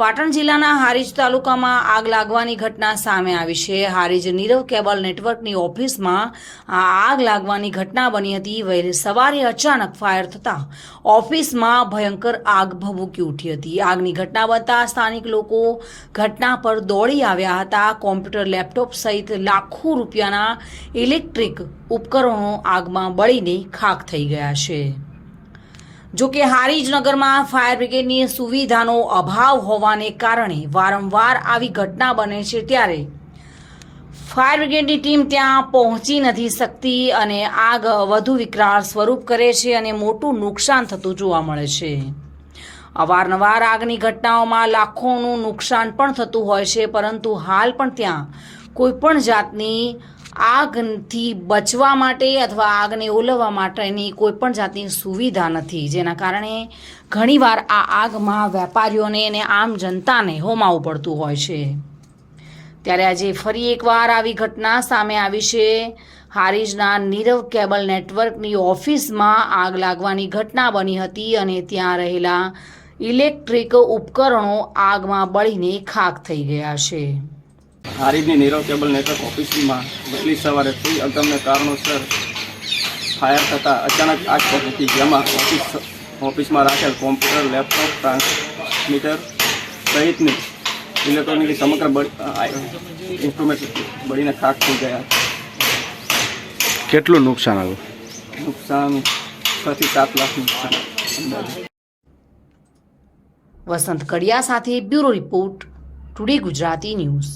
પાટણ જિલ્લાના હારીજ તાલુકામાં આગ લાગવાની ઘટના સામે આવી છે. હારીજ નીરવ કેબલ નેટવર્કની ઓફિસમાં આ આગ લાગવાની ઘટના બની હતી. વહેલી સવારે અચાનક ફાયર થતાં ઓફિસમાં ભયંકર આગ ભભૂકી ઉઠી હતી. આગની ઘટના બનતા સ્થાનિક લોકો ઘટના પર દોડી આવ્યા હતા. કોમ્પ્યુટર, લેપટોપ સહિત લાખો રૂપિયાના ઇલેક્ટ્રિક ઉપકરણો આગમાં બળીને ખાખ થઈ ગયા છે. જો કે હારીજનગરમાં ફાયર બ્રિગેડની સુવિધાનો અભાવ હોવાને કારણે વારંવાર આવી ઘટના બને છે ત્યારે ફાયર બ્રિગેડની ટીમ ત્યાં પહોંચી નથી શકતી અને આગ વધુ વિકરાળ સ્વરૂપ કરે છે અને મોટું નુકસાન થતું જોવા મળે છે. અવારનવાર આગની ઘટનાઓમાં લાખોનું નુકસાન પણ થતું હોય છે, પરંતુ હાલ પણ ત્યાં કોઈ પણ જાતની આગથી બચવા માટે અથવા આગને ઓલવવા માટેની કોઈ પણ જાતની સુવિધા નથી, જેના કારણે ઘણીવાર આ આગમાં વેપારીઓને અને આમ જનતાને હોમાવું પડતું હોય છે. ત્યારે આજે ફરી એકવાર આવી ઘટના સામે આવી છે. હારીજના નીરવ કેબલ નેટવર્કની ઓફિસમાં આગ લાગવાની ઘટના બની હતી અને ત્યાં રહેલા ઇલેક્ટ્રિક ઉપકરણો આગમાં બળીને ખાક થઈ ગયા છે. હારીજની નીરવ કેબલ નેટવર્ક ઓફિસમાં વહેલી સવારે કોઈ અગમ્ય કારણોસર ફાયર થતાં અચાનક આગ પહોંચી જેમાં ઓફિસ ઓફિસમાં રાખેલ કોમ્પ્યુટર લેપટોપ ટ્રાન્સમીટર સહિતની ઇલેક્ટ્રોનિક સમગ્ર બળી ઇન્સ્ટ્રુમેન્ટ બળીને ખાક થઈ ગયા કેટલું નુકસાન આવ્યું? નુકસાન છથી સાત લાખ નુકસાન. વસંત કડિયા સાથે bureau report today Gujarati news.